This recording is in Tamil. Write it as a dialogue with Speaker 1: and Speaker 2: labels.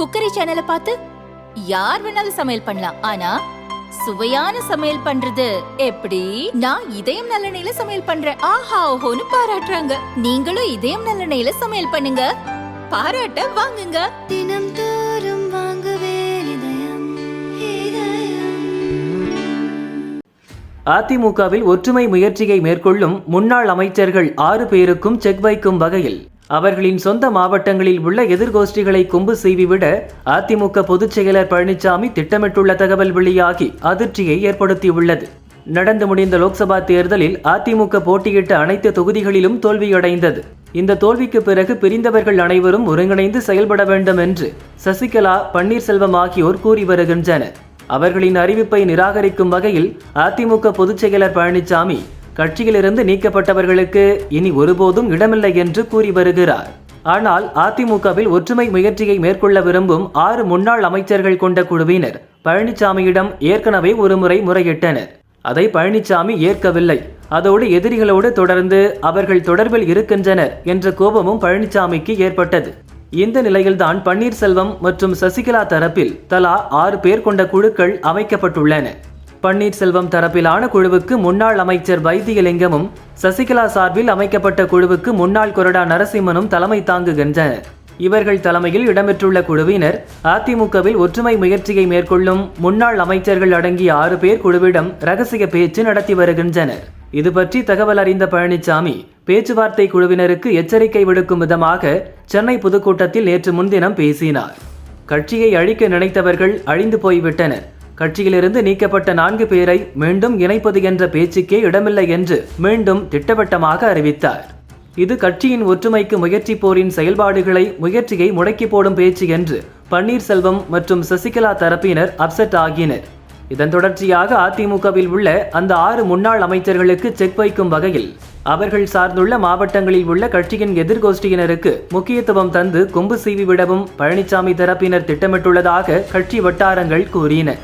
Speaker 1: குக்கரி சேனலை பார்த்து யார் வேணாலும் சமையல் பண்ணலாம். ஆனா சுவையான சமையல் பண்றது எப்படி? நான் இதயம் நல்லெண்ணெயில சமையல் பண்றேன். ஆஹா ஓஹோன்னு பாராட்டுறாங்க. நீங்களும் இதயம் நல்லெண்ணெயில சமையல் பண்ணுங்க. பாராட்ட வாங்குங்க.
Speaker 2: தினம் தோறும் வாங்குவே இதயம் இதயம்.
Speaker 3: அதிமுகவில் ஒற்றுமை முயற்சியை மேற்கொள்ளும் முன்னாள் அமைச்சர்கள் ஆறு பேருக்கும் செக் வைக்கும் வகையில் அவர்களின் சொந்த மாவட்டங்களில் உள்ள எதிர்கோஷ்டிகளை கொம்பு செய்விவிட அதிமுக பொதுச் செயலர் பழனிசாமி திட்டமிட்டுள்ள தகவல் வெளியாகி அதிர்ச்சியை ஏற்படுத்தியுள்ளது. நடந்து முடிந்த லோக்சபா தேர்தலில் அதிமுக போட்டியிட்ட அனைத்து தொகுதிகளிலும் தோல்வியடைந்தது. இந்த தோல்விக்கு பிறகு பிரிந்தவர்கள் அனைவரும் ஒருங்கிணைந்து செயல்பட வேண்டும் என்று சசிகலா பன்னீர்செல்வம் ஆகியோர் கூறி வருகின்றனர். அவர்களின் அறிவிப்பை நிராகரிக்கும் வகையில் அதிமுக பொதுச் செயலர் பழனிசாமி கட்சியிலிருந்து நீக்கப்பட்டவர்களுக்கு இனி ஒருபோதும் இடமில்லை என்று கூறி வருகிறார். ஆனால் அதிமுகவில் ஒற்றுமை முயற்சியை மேற்கொள்ள விரும்பும் ஆறு முன்னாள் அமைச்சர்கள் கொண்ட குழுவினர் பழனிசாமியிடம் ஏற்கனவே ஒருமுறை முறையிட்டனர். அதை பழனிசாமி ஏற்கவில்லை. அதோடு எதிரிகளோடு தொடர்ந்து அவர்கள் தொடர்பில் இருக்கின்றனர் என்ற கோபமும் பழனிசாமிக்கு ஏற்பட்டது. இந்த நிலையில்தான் பன்னீர்செல்வம் மற்றும் சசிகலா தரப்பில் தலா ஆறு பேர் கொண்ட குழுக்கள் அமைக்கப்பட்டுள்ளன. பன்னீர்செல்வம் தரப்பிலான குழுவுக்கு முன்னாள் அமைச்சர் வைத்தியலிங்கமும் சசிகலா சார்பில் அமைக்கப்பட்ட குழுவுக்கு முன்னாள் கொறடா நரசிம்மனும் தலைமை தாங்குகின்றனர். இவர்கள் தலைமையில் இடம்பெற்றுள்ள குழுவினர் அதிமுகவில் ஒற்றுமை முயற்சியை மேற்கொள்ளும் முன்னாள் அமைச்சர்கள் அடங்கிய ஆறு பேர் குழுவிடம் ரகசிய பேச்சு நடத்தி வருகின்றனர். இது பற்றி தகவல் அறிந்த பழனிசாமி பேச்சுவார்த்தை குழுவினருக்கு எச்சரிக்கை விடுக்கும் விதமாக சென்னை பொதுக்கூட்டத்தில் நேற்று முன்தினம் பேசினார். கட்சியை அழிக்க நினைத்தவர்கள் அழிந்து போய்விட்டனர். கட்சியிலிருந்து நீக்கப்பட்ட நான்கு பேரை மீண்டும் இணைப்பது என்ற பேச்சுக்கே இடமில்லை என்று மீண்டும் திட்டவட்டமாக அறிவித்தார். இது கட்சியின் ஒற்றுமைக்கு முயற்சி போரின் செயல்பாடுகளை முயற்சியை முடக்கி போடும் பேச்சு என்று பன்னீர்செல்வம் மற்றும் சசிகலா தரப்பினர் அப்செட் ஆகினர். இதன் தொடர்ச்சியாக அதிமுகவில் உள்ள அந்த ஆறு முன்னாள் அமைச்சர்களுக்கு செக் வைக்கும் வகையில் அவர்கள் சார்ந்துள்ள மாவட்டங்களில் உள்ள கட்சியின் எதிர்கோஷ்டியினருக்கு முக்கியத்துவம் தந்து கொம்பு சீவி விடவும் பழனிசாமி தரப்பினர் திட்டமிட்டுள்ளதாக கட்சி வட்டாரங்கள் கூறின.